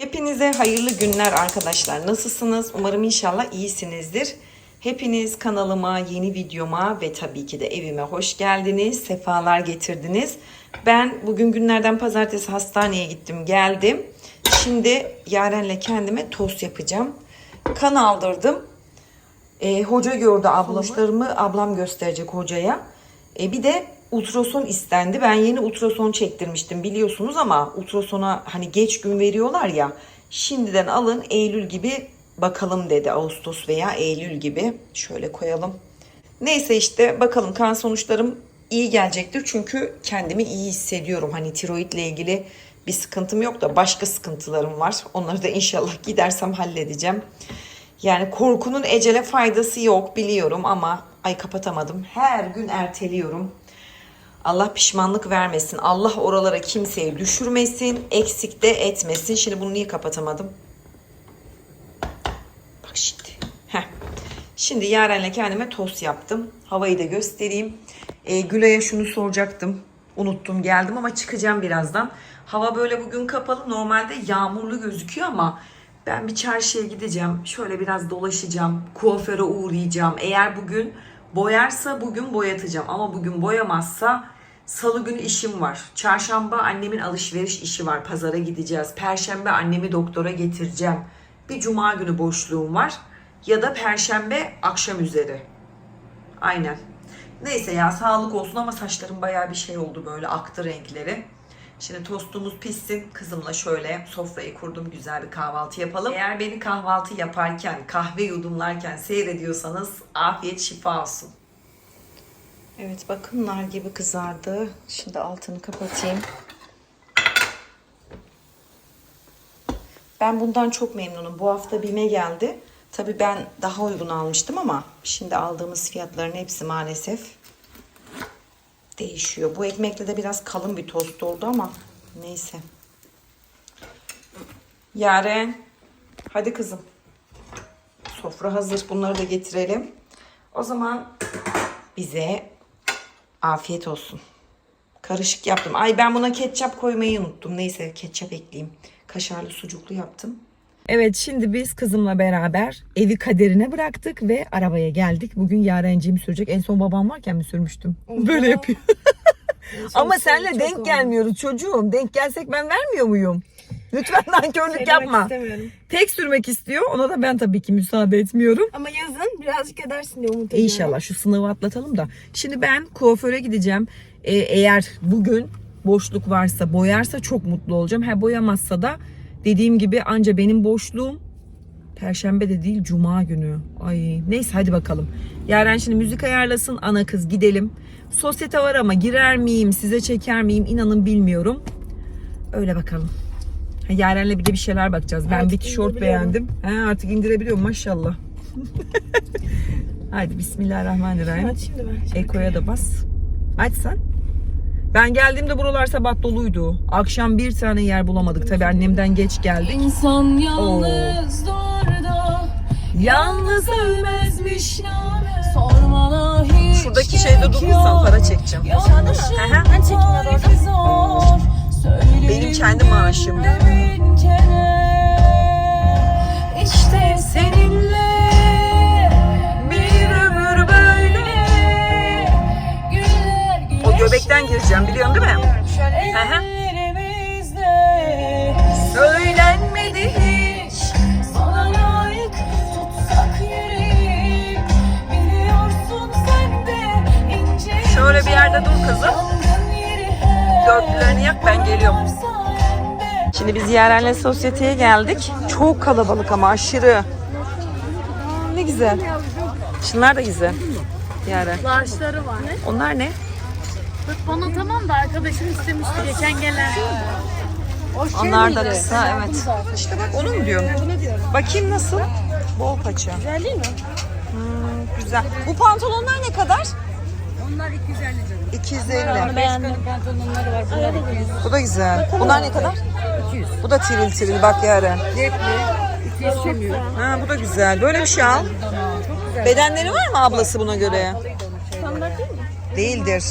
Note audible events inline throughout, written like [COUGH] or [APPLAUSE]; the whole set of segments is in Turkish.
Hepinize hayırlı günler arkadaşlar. Nasılsınız? Umarım inşallah iyisinizdir. Hepiniz kanalıma, yeni videoma ve tabii ki de evime hoş geldiniz. Sefalar getirdiniz. Ben bugün günlerden pazartesi hastaneye gittim, geldim. Şimdi Yaren'le kendime tost yapacağım. Kan aldırdım. E, hoca gördü ablamışlarımı. Ablam gösterecek hocaya. E, bir de ultrason istendi. Ben yeni ultrason çektirmiştim biliyorsunuz ama ultrasona hani geç gün veriyorlar ya. Şimdiden alın Eylül gibi bakalım dedi. Ağustos veya Eylül gibi. Şöyle koyalım. Neyse işte bakalım kan sonuçlarım iyi gelecektir. Çünkü kendimi iyi hissediyorum. Hani tiroidle ilgili bir sıkıntım yok da başka sıkıntılarım var. Onları da inşallah gidersem halledeceğim. Yani korkunun ecele faydası yok biliyorum ama ay kapatamadım. Her gün erteliyorum. Allah pişmanlık vermesin. Allah oralara kimseyi düşürmesin. Eksik de etmesin. Şimdi bunu niye kapatamadım? Bak şimdi. Heh. Şimdi Yaren'le kendime tost yaptım. Havayı da göstereyim. E, Gülay'a şunu soracaktım. Unuttum geldim ama çıkacağım birazdan. Hava böyle bugün kapalı. Normalde yağmurlu gözüküyor ama ben bir çarşıya gideceğim. Şöyle biraz dolaşacağım. Kuaföre uğrayacağım. Eğer bugün boyarsa bugün boyatacağım. Ama bugün boyamazsa salı günü işim var. Çarşamba annemin alışveriş işi var. Pazara gideceğiz. Perşembe annemi doktora getireceğim. Bir cuma günü boşluğum var. Ya da perşembe akşam üzeri. Aynen. Neyse ya sağlık olsun ama saçlarım bayağı bir şey oldu böyle aktı renkleri. Şimdi tostumuz pişsin. Kızımla şöyle sofrayı kurdum. Güzel bir kahvaltı yapalım. Eğer beni kahvaltı yaparken, kahve yudumlarken seyrediyorsanız afiyet şifa olsun. Evet bakın nar gibi kızardı. Şimdi altını kapatayım. Ben bundan çok memnunum. Bu hafta BİM'e geldi. Tabii ben daha uygun almıştım ama şimdi aldığımız fiyatların hepsi maalesef değişiyor. Bu ekmekle de biraz kalın bir tost oldu ama neyse. Yaren hadi kızım. Sofra hazır. Bunları da getirelim. O zaman bize afiyet olsun. Karışık yaptım. Ay ben buna ketçap koymayı unuttum. Neyse ketçap ekleyeyim. Kaşarlı sucuklu yaptım. Evet şimdi biz kızımla beraber evi kaderine bıraktık ve arabaya geldik. Bugün Yarenciğim sürecek. En son babam varken mi sürmüştüm? Böyle yapıyor. [LAUGHS] Ama senle denk gelmiyoruz çocuğum. Denk gelsek ben vermiyor muyum? Lütfen [LAUGHS] nankörlük yapma. istemiyorum. Tek sürmek istiyor. Ona da ben tabii ki müsaade etmiyorum. Ama yazın birazcık edersin diye umut ediyorum. İnşallah şu sınavı atlatalım da. Şimdi ben kuaföre gideceğim. Ee, eğer bugün boşluk varsa boyarsa çok mutlu olacağım. Ha boyamazsa da dediğim gibi anca benim boşluğum Perşembe de değil Cuma günü. Ay neyse hadi bakalım. Yaren şimdi müzik ayarlasın ana kız gidelim. Sosyete var ama girer miyim size çeker miyim inanın bilmiyorum. Öyle bakalım. Ha, Yaren'le bir de bir şeyler bakacağız. Ben Artık bir tişört beğendim. Ha, artık indirebiliyorum maşallah. [LAUGHS] Haydi bismillahirrahmanirrahim. Hadi şimdi ben. Eko'ya da bas. Aç sen. Ben geldiğimde buralar sabah doluydu. Akşam bir tane yer bulamadık. Tabii annemden geç geldik. İnsan yalnız doğar da Yalnız ölmezmiş Sormana hiç Şuradaki şeyde durursan para çekeceğim. Hı. Ben çekeyim orada. Benim kendi maaşım. İşte seninle gireceğim biliyorsun değil mi? Şöyle Söylenmedi hiç Sana layık tutsak yüreğim Biliyorsun sen de ince Şöyle bir yerde dur kızım. Yeri Dörtlülerini yak ben geliyorum. Şimdi biz Yaren'le sosyeteye geldik. Çok kalabalık ama aşırı. Aa, ne güzel. Şunlar da güzel. Yaren. Large'ları var. Onlar ne? Bak bana tamam da arkadaşım istemişti geçen gelen. Onlar da kısa evet. İşte bak onu mu diyorum? Bakayım nasıl? Bol paça. Güzel değil mi? Hmm, güzel. Bu pantolonlar ne kadar? Onlar 250 canım. 250. Beğendim. pantolonları var. Bunlar 200. Bu da güzel. Bunlar ne kadar? 200. Bu da tiril tiril bak Yaren. Cepli. 200 çemiyor. Ha bu da güzel. Böyle bir şey al. Bedenleri var mı ablası buna göre? Standart değil mi? Değildir.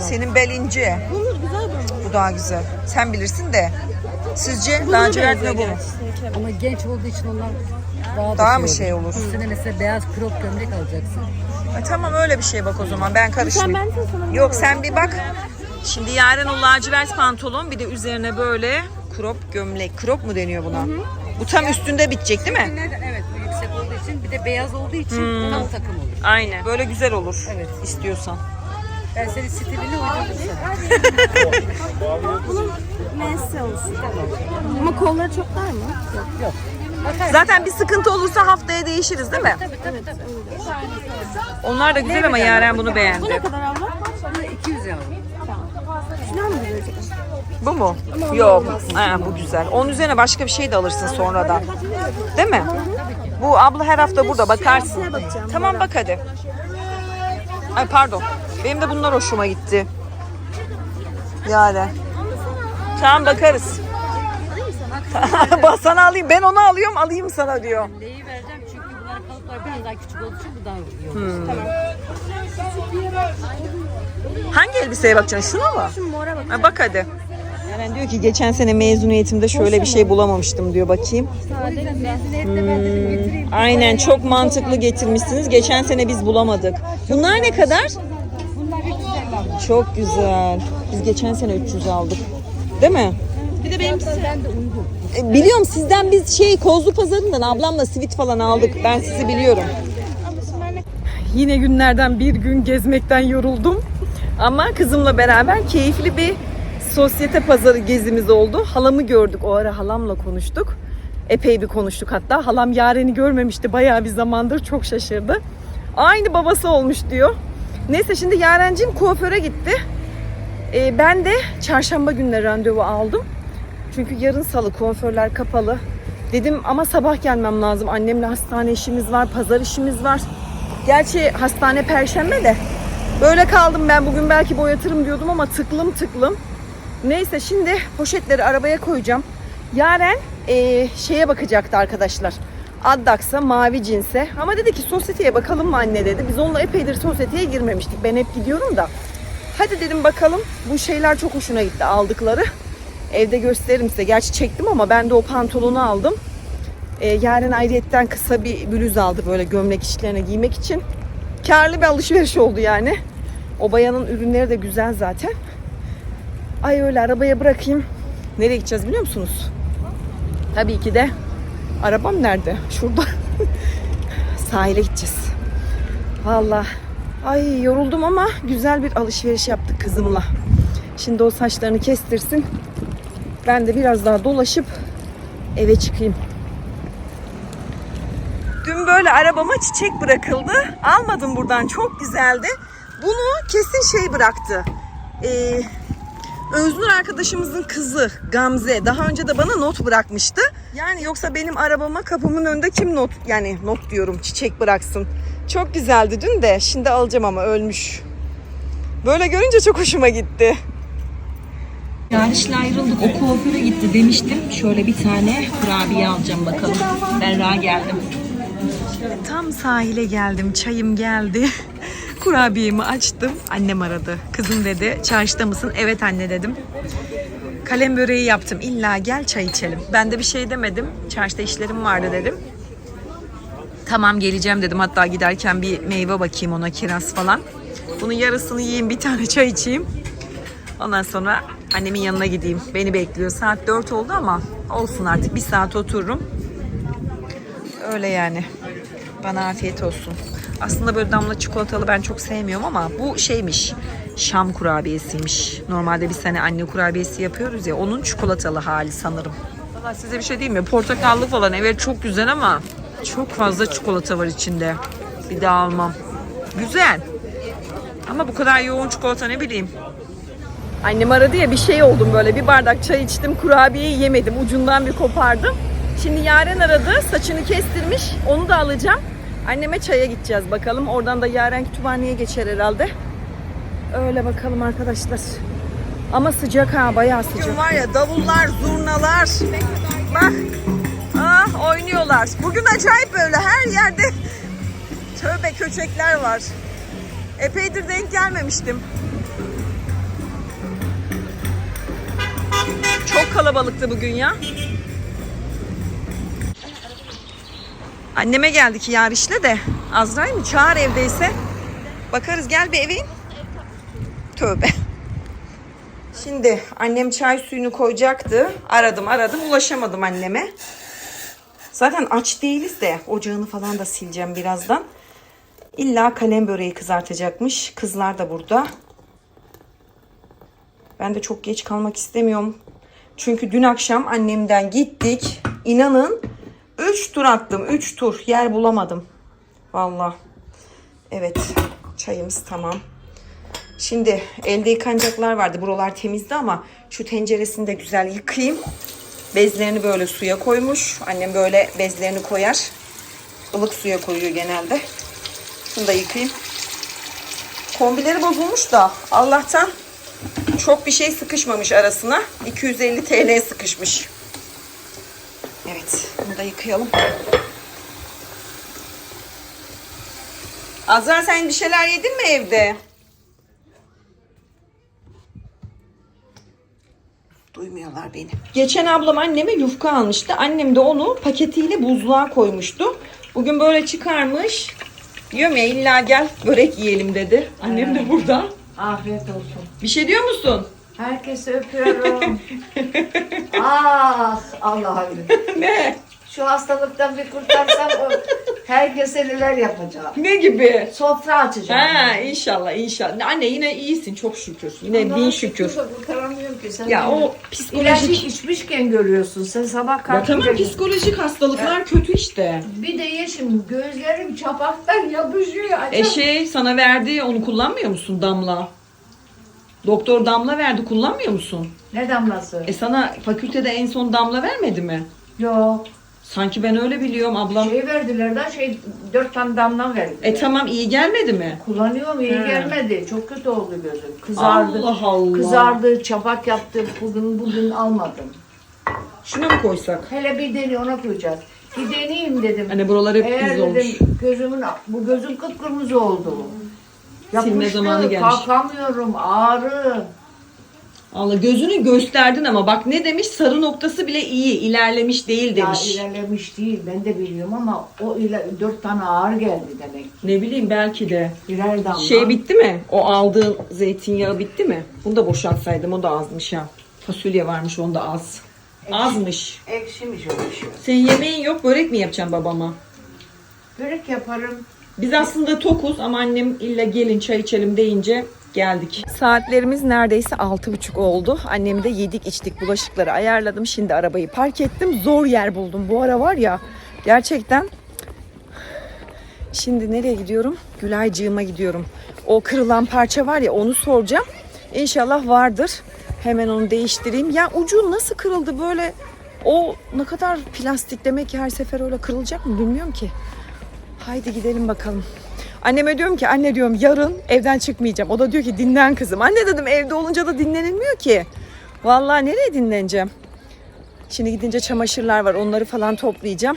Senin bel ince. Olur güzel bu. Bu daha güzel. Sen bilirsin de. Sizce lacivert mi bu mu? Ama genç olduğu için onlar daha, da Daha mı şey olur? Üstüne mesela beyaz crop gömlek alacaksın. E, tamam öyle bir şey bak o zaman ben Sen karışmayayım. ben de sana Yok sen bir bak. Şimdi Yaren o lacivert pantolon bir de üzerine böyle crop gömlek. Crop mu deniyor buna? Bu tam üstünde bitecek değil mi? Nereden? Evet bu yüksek olduğu için bir de beyaz olduğu için Hmm. tam takım olur. Aynen. Böyle güzel olur. Evet. istiyorsan. Ben senin stiline uydurdum bunun mensi olsun. Ama kolları çok dar mı? Yok. Zaten bir sıkıntı olursa haftaya değişiriz değil mi? Tabii tabii tabii. Onlar da güzel ama Yaren bunu Bu beğendi. ne kadar abla? Buna 200 yavrum. Şuna mı güzel? Bu mu? Yok. Ha, bu güzel. Onun üzerine başka bir şey de alırsın sonradan. Değil mi? Bu abla her hafta burada bakarsın. Tamam bak hadi. Ay pardon. Benim de bunlar hoşuma gitti. Yaren. Tamam bakarız. [LAUGHS] Bak sana alayım. Ben onu alıyorum alayım sana diyor. Leyi vereceğim çünkü bunların kalıplar biraz daha küçük olduğu için bu daha iyi olur. Hmm. Hangi elbiseye bakacaksın? Şuna mı? Şu mora bak. Ha, bak hadi. Yaren diyor ki geçen sene mezuniyetimde şöyle bir şey bulamamıştım diyor bakayım. Getireyim. Aynen çok mantıklı getirmişsiniz. Geçen sene biz bulamadık. Bunlar ne kadar? Bunlar 350 aldım. Çok güzel. Biz geçen sene 300 aldık. Değil mi? Bir de benimkisi. Ben de uygun. E, biliyorum sizden biz şey Kozlu Pazarı'ndan ablamla sivit falan aldık. Ben sizi biliyorum. Yine günlerden bir gün gezmekten yoruldum. Ama kızımla beraber keyifli bir sosyete pazarı gezimiz oldu. Halamı gördük. O ara halamla konuştuk. Epey bir konuştuk hatta. Halam Yaren'i görmemişti bayağı bir zamandır. Çok şaşırdı. Aynı babası olmuş diyor. Neyse şimdi Yarencim kuaföre gitti. Ee, ben de çarşamba günleri randevu aldım. Çünkü yarın salı kuaförler kapalı. Dedim ama sabah gelmem lazım. Annemle hastane işimiz var, pazar işimiz var. Gerçi hastane perşembe de. Böyle kaldım ben bugün belki boyatırım diyordum ama tıklım tıklım. Neyse şimdi poşetleri arabaya koyacağım. Yaren eee, şeye bakacaktı arkadaşlar. Addax'a mavi cinse. Ama dedi ki sosyeteye bakalım mı anne dedi. Biz onunla epeydir sosyeteye girmemiştik. Ben hep gidiyorum da. Hadi dedim bakalım. Bu şeyler çok hoşuna gitti aldıkları. Evde gösteririm size. Gerçi çektim ama ben de o pantolonu aldım. Ee, yarın ayrıyetten kısa bir bluz aldı böyle gömlek işlerine giymek için. Karlı bir alışveriş oldu yani. O bayanın ürünleri de güzel zaten. Ay öyle arabaya bırakayım. Nereye gideceğiz biliyor musunuz? Tabii ki de arabam nerede? Şurada. [LAUGHS] Sahile gideceğiz. Vallahi ay yoruldum ama güzel bir alışveriş yaptık kızımla. Şimdi o saçlarını kestirsin. Ben de biraz daha dolaşıp eve çıkayım. Dün böyle arabama çiçek bırakıldı. Almadım buradan. Çok güzeldi. Bunu kesin şey bıraktı. Ee, Öznur arkadaşımızın kızı Gamze daha önce de bana not bırakmıştı. Yani yoksa benim arabama kapımın önünde kim not yani not diyorum çiçek bıraksın. Çok güzeldi dün de şimdi alacağım ama ölmüş. Böyle görünce çok hoşuma gitti. Yarışla ayrıldık. O kuaföre gitti demiştim. Şöyle bir tane kurabiye alacağım bakalım. Berra geldim. Tam sahile geldim. Çayım geldi. Kurabiyemi açtım. Annem aradı. Kızım dedi çarşıda mısın? Evet anne dedim. Kalem böreği yaptım. İlla gel çay içelim. Ben de bir şey demedim. Çarşıda işlerim vardı dedim. Tamam geleceğim dedim. Hatta giderken bir meyve bakayım ona kiraz falan. Bunun yarısını yiyeyim bir tane [LAUGHS] çay içeyim. Ondan sonra annemin yanına gideyim. Beni bekliyor. Saat 4 oldu ama olsun artık bir saat otururum. Öyle yani. Bana afiyet olsun. Aslında böyle damla çikolatalı ben çok sevmiyorum ama bu şeymiş. Şam kurabiyesiymiş. Normalde bir sene anne kurabiyesi yapıyoruz ya. Onun çikolatalı hali sanırım. Valla size bir şey diyeyim mi? Portakallı falan evet çok güzel ama çok fazla çikolata var içinde. Bir daha almam. Güzel. Ama bu kadar yoğun çikolata ne bileyim. Annem aradı ya bir şey oldum böyle. Bir bardak çay içtim, kurabiyeyi yemedim. Ucundan bir kopardım. Şimdi Yaren aradı, saçını kestirmiş. Onu da alacağım. Anneme çaya gideceğiz bakalım. Oradan da Yaren kütüphaneye geçer herhalde. Öyle bakalım arkadaşlar. Ama sıcak ha, bayağı sıcak. Bugün var ya davullar, zurnalar. Bak. Ah oynuyorlar. Bugün acayip böyle her yerde tövbe köçekler var. Epeydir denk gelmemiştim. Çok kalabalıktı bugün ya. Anneme geldik yarışla de. Azrail mi? Çağır evdeyse. Bakarız gel bir eve in. Tövbe. Şimdi annem çay suyunu koyacaktı. Aradım aradım ulaşamadım anneme. Zaten aç değiliz de ocağını falan da sileceğim birazdan. İlla kalem böreği kızartacakmış. Kızlar da burada. Ben de çok geç kalmak istemiyorum. Çünkü dün akşam annemden gittik. İnanın 3 tur attım. 3 tur. Yer bulamadım. Vallahi. Evet. Çayımız tamam. Şimdi elde yıkanacaklar vardı. Buralar temizdi ama şu tenceresini de güzel yıkayayım. Bezlerini böyle suya koymuş. Annem böyle bezlerini koyar. Ilık suya koyuyor genelde. Şunu da yıkayayım. Kombileri bozulmuş da Allah'tan çok bir şey sıkışmamış arasına. 250 TL sıkışmış. Da yıkayalım. Azra sen bir şeyler yedin mi evde? Duymuyorlar beni. Geçen ablam anneme yufka almıştı. Annem de onu paketiyle buzluğa koymuştu. Bugün böyle çıkarmış. Diyorum ya illa gel börek yiyelim dedi. Annem de burada. Afiyet olsun. Bir şey diyor musun? Herkese öpüyorum. [LAUGHS] ah Allah'a emanet. ne? Şu hastalıktan bir kurtarsam o herkese neler yapacağım. Ne gibi? Sofra açacağım. Ha inşallah inşallah. Anne yine iyisin çok şükür. Yine bin Allah'a şükür. de Kurtaramıyorum ki. Sen Ya o İlacı psikolojik. içmişken görüyorsun. Sen sabah Ya kalkınca... tamam psikolojik hastalıklar kötü işte. Bir de yeşim gözlerim çapaktan yapışıyor. E şey sana verdi onu kullanmıyor musun damla? Doktor damla verdi kullanmıyor musun? Ne damlası? E sana fakültede en son damla vermedi mi? Yok. Sanki ben öyle biliyorum ablam. Şey verdiler de şey dört tane damla verdiler. E tamam iyi gelmedi mi? Kullanıyorum iyi He. gelmedi. Çok kötü oldu gözüm. Kızardı. Allah Allah. Kızardı, çapak yaptı. Bugün bugün almadım. Şuna mı koysak? Hele bir dene ona koyacağız. Bir deneyeyim dedim. Hani buralar hep Eğer iz olmuş. dedim gözümün bu gözüm kıpkırmızı oldu. Yapıştı, zamanı gelmiş. kalkamıyorum, ağrı. Allah gözünü gösterdin ama bak ne demiş sarı noktası bile iyi ilerlemiş değil Ya demiş. ilerlemiş değil, ben de biliyorum ama o ile dört tane ağır geldi demek. Ne bileyim belki de. Birer damla. Şey bitti mi? O aldığın zeytinyağı bitti mi? Bunu da boşaltsaydım o da azmış ha. Fasulye varmış onda az. Azmış. Ekşimiş o şey. Senin yemeğin yok börek mi yapacaksın babama? Börek yaparım. Biz aslında tokuz ama annem illa gelin çay içelim deyince geldik. Saatlerimiz neredeyse altı buçuk oldu. Annemi de yedik içtik bulaşıkları ayarladım. Şimdi arabayı park ettim. Zor yer buldum. Bu ara var ya gerçekten Şimdi nereye gidiyorum? Gülaycığıma gidiyorum. O kırılan parça var ya onu soracağım. İnşallah vardır. Hemen onu değiştireyim. Ya ucu nasıl kırıldı böyle? O ne kadar plastik demek ki her sefer öyle kırılacak mı bilmiyorum ki. Haydi gidelim bakalım. Anneme diyorum ki anne diyorum yarın evden çıkmayacağım. O da diyor ki dinlen kızım. Anne dedim evde olunca da dinlenilmiyor ki. Vallahi nereye dinleneceğim? Şimdi gidince çamaşırlar var onları falan toplayacağım.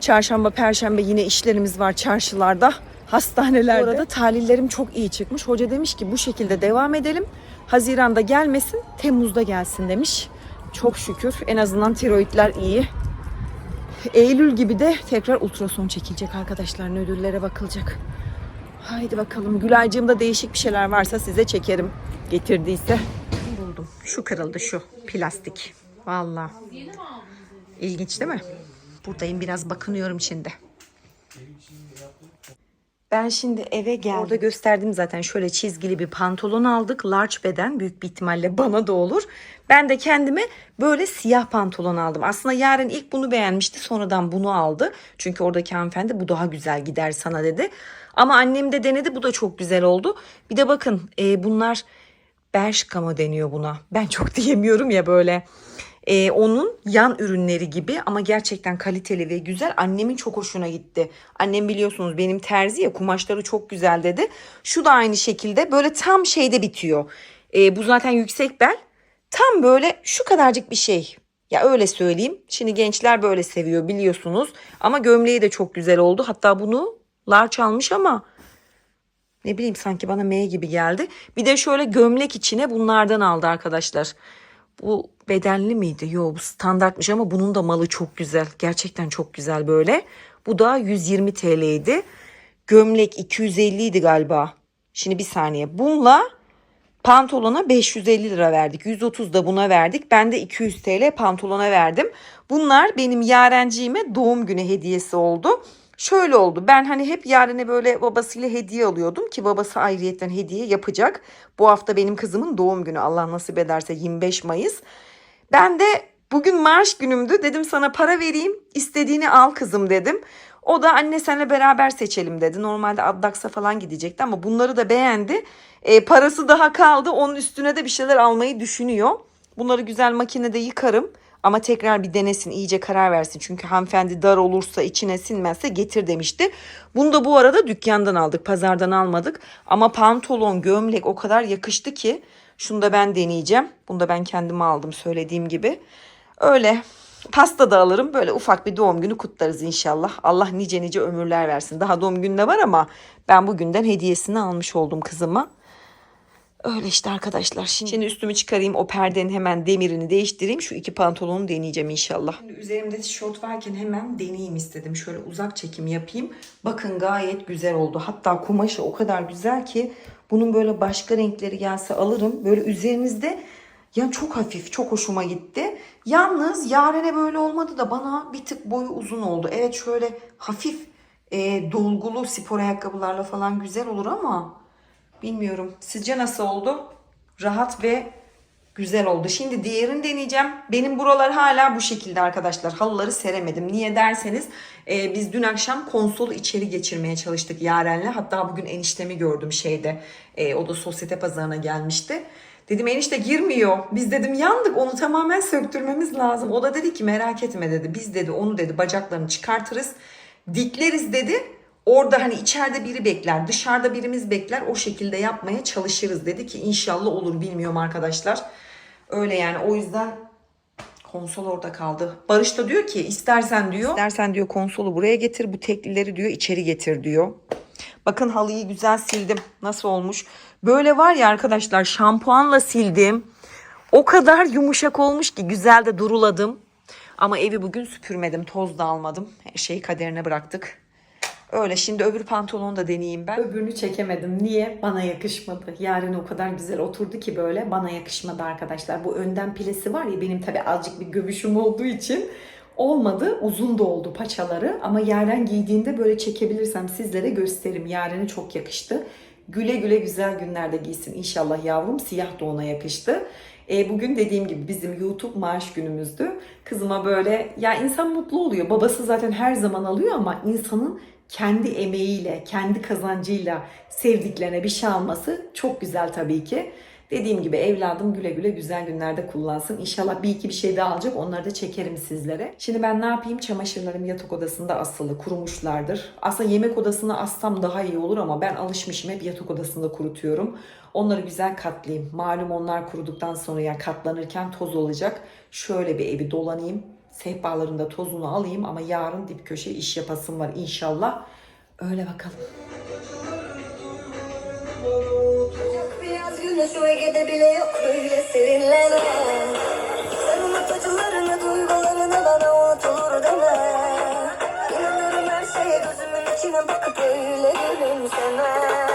Çarşamba, perşembe yine işlerimiz var çarşılarda, hastanelerde. Bu arada tahlillerim çok iyi çıkmış. Hoca demiş ki bu şekilde devam edelim. Haziran'da gelmesin, Temmuz'da gelsin demiş. Çok şükür en azından tiroidler iyi. Eylül gibi de tekrar ultrason çekilecek arkadaşlar. Nödüllere bakılacak. Haydi bakalım. Gülaycığımda değişik bir şeyler varsa size çekerim. Getirdiyse. Buldum. Şu kırıldı şu. Plastik. Vallahi. İlginç değil mi? Buradayım biraz bakınıyorum şimdi. Ben şimdi eve geldim. Orada gösterdim zaten şöyle çizgili bir pantolon aldık. Large beden büyük bir ihtimalle bana da olur. Ben de kendime böyle siyah pantolon aldım. Aslında yarın ilk bunu beğenmişti sonradan bunu aldı. Çünkü oradaki hanımefendi bu daha güzel gider sana dedi. Ama annem de denedi bu da çok güzel oldu. Bir de bakın e, bunlar Bershka mı deniyor buna? Ben çok [LAUGHS] diyemiyorum ya böyle. Ee, onun yan ürünleri gibi ama gerçekten kaliteli ve güzel. Annemin çok hoşuna gitti. Annem biliyorsunuz benim terzi ya kumaşları çok güzel dedi. Şu da aynı şekilde böyle tam şeyde bitiyor. Ee, bu zaten yüksek bel. Tam böyle şu kadarcık bir şey. Ya öyle söyleyeyim. Şimdi gençler böyle seviyor biliyorsunuz. Ama gömleği de çok güzel oldu. Hatta bunu large almış ama ne bileyim sanki bana M gibi geldi. Bir de şöyle gömlek içine bunlardan aldı arkadaşlar. Bu bedenli miydi? Yok bu standartmış ama bunun da malı çok güzel. Gerçekten çok güzel böyle. Bu da 120 TL'ydi. Gömlek 250 idi galiba. Şimdi bir saniye. Bununla pantolona 550 lira verdik. 130 da buna verdik. Ben de 200 TL pantolona verdim. Bunlar benim yarenciğime doğum günü hediyesi oldu. Şöyle oldu. Ben hani hep yarene böyle babasıyla hediye alıyordum ki babası ayrıyetten hediye yapacak. Bu hafta benim kızımın doğum günü. Allah nasip ederse 25 Mayıs. Ben de bugün maaş günümdü. Dedim sana para vereyim. istediğini al kızım dedim. O da anne senle beraber seçelim dedi. Normalde Addax'a falan gidecekti ama bunları da beğendi. E, parası daha kaldı. Onun üstüne de bir şeyler almayı düşünüyor. Bunları güzel makinede yıkarım. Ama tekrar bir denesin iyice karar versin. Çünkü hanımefendi dar olursa içine sinmezse getir demişti. Bunu da bu arada dükkandan aldık pazardan almadık. Ama pantolon gömlek o kadar yakıştı ki. Şunu da ben deneyeceğim. Bunu da ben kendime aldım söylediğim gibi. Öyle pasta da alırım. Böyle ufak bir doğum günü kutlarız inşallah. Allah nice nice ömürler versin. Daha doğum günü de var ama ben bugünden hediyesini almış oldum kızıma. Öyle işte arkadaşlar. Şimdi, şimdi üstümü çıkarayım. O perdenin hemen demirini değiştireyim. Şu iki pantolonu deneyeceğim inşallah. Şimdi üzerimde tişört varken hemen deneyeyim istedim. Şöyle uzak çekim yapayım. Bakın gayet güzel oldu. Hatta kumaşı o kadar güzel ki bunun böyle başka renkleri gelse alırım. Böyle üzerinizde ya çok hafif, çok hoşuma gitti. Yalnız yarene böyle olmadı da bana bir tık boyu uzun oldu. Evet şöyle hafif e, dolgulu spor ayakkabılarla falan güzel olur ama Bilmiyorum. Sizce nasıl oldu? Rahat ve güzel oldu. Şimdi diğerini deneyeceğim. Benim buralar hala bu şekilde arkadaşlar. Halıları seremedim. Niye derseniz e, biz dün akşam konsolu içeri geçirmeye çalıştık Yaren'le. Hatta bugün eniştemi gördüm şeyde. E, o da sosyete pazarına gelmişti. Dedim enişte girmiyor. Biz dedim yandık onu tamamen söktürmemiz lazım. O da dedi ki merak etme dedi. Biz dedi onu dedi bacaklarını çıkartırız. Dikleriz dedi. Orada hani içeride biri bekler, dışarıda birimiz bekler. O şekilde yapmaya çalışırız dedi ki inşallah olur bilmiyorum arkadaşlar. Öyle yani o yüzden konsol orada kaldı. Barış da diyor ki istersen diyor, istersen diyor konsolu buraya getir, bu teklileri diyor içeri getir diyor. Bakın halıyı güzel sildim. Nasıl olmuş? Böyle var ya arkadaşlar şampuanla sildim. O kadar yumuşak olmuş ki güzel de duruladım. Ama evi bugün süpürmedim, toz da almadım. Her şeyi kaderine bıraktık. Öyle şimdi öbür pantolonu da deneyeyim ben. Öbürünü çekemedim. Niye? Bana yakışmadı. Yarın o kadar güzel oturdu ki böyle bana yakışmadı arkadaşlar. Bu önden pilesi var ya benim tabii azıcık bir göbüşüm olduğu için olmadı. Uzun da oldu paçaları ama Yaren giydiğinde böyle çekebilirsem sizlere gösteririm. Yaren'e çok yakıştı. Güle güle güzel günlerde giysin inşallah yavrum. Siyah da ona yakıştı. E, bugün dediğim gibi bizim YouTube maaş günümüzdü. Kızıma böyle ya insan mutlu oluyor. Babası zaten her zaman alıyor ama insanın kendi emeğiyle, kendi kazancıyla sevdiklerine bir şey alması çok güzel tabii ki. Dediğim gibi evladım güle güle güzel günlerde kullansın. İnşallah bir iki bir şey daha alacak. Onları da çekerim sizlere. Şimdi ben ne yapayım? Çamaşırlarım yatak odasında asılı. Kurumuşlardır. Aslında yemek odasına assam daha iyi olur ama ben alışmışım. Hep yatak odasında kurutuyorum. Onları güzel katlayayım. Malum onlar kuruduktan sonra yani katlanırken toz olacak. Şöyle bir evi dolanayım. Sehpalarında tozunu alayım ama yarın dip köşe iş yapasım var inşallah. Öyle bakalım. Biraz güneş o Ege'de bile yok böyle serinleme Sen acılarını duygularını bana unutulur deme İnanırım her şeye gözümün içine bakıp öyle gülümseme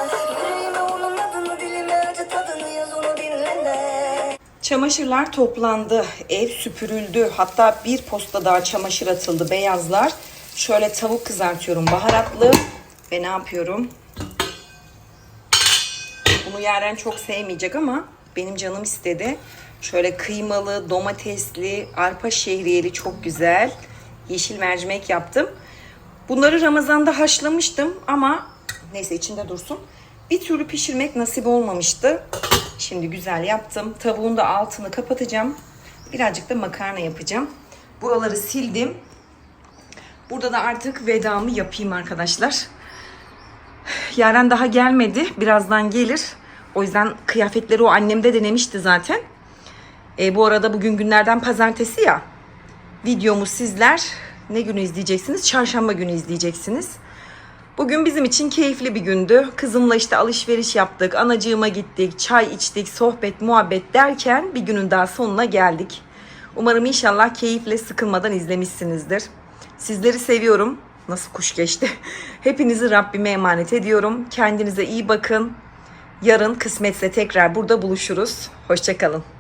Çamaşırlar toplandı, ev süpürüldü. Hatta bir posta daha çamaşır atıldı, beyazlar. Şöyle tavuk kızartıyorum baharatlı ve ne yapıyorum? Bunu Yaren çok sevmeyecek ama benim canım istedi. Şöyle kıymalı, domatesli, arpa şehriyeli çok güzel. Yeşil mercimek yaptım. Bunları Ramazan'da haşlamıştım ama neyse içinde dursun. Bir türlü pişirmek nasip olmamıştı. Şimdi güzel yaptım. Tavuğun da altını kapatacağım. Birazcık da makarna yapacağım. Buraları sildim. Burada da artık vedamı yapayım arkadaşlar. Yaren daha gelmedi. Birazdan gelir. O yüzden kıyafetleri o annemde denemişti zaten. E, bu arada bugün günlerden pazartesi ya. Videomu sizler ne günü izleyeceksiniz? Çarşamba günü izleyeceksiniz. Bugün bizim için keyifli bir gündü. Kızımla işte alışveriş yaptık, anacığıma gittik, çay içtik, sohbet, muhabbet derken bir günün daha sonuna geldik. Umarım inşallah keyifle sıkılmadan izlemişsinizdir. Sizleri seviyorum. Nasıl kuş geçti. [LAUGHS] Hepinizi Rabbime emanet ediyorum. Kendinize iyi bakın. Yarın kısmetse tekrar burada buluşuruz. Hoşçakalın.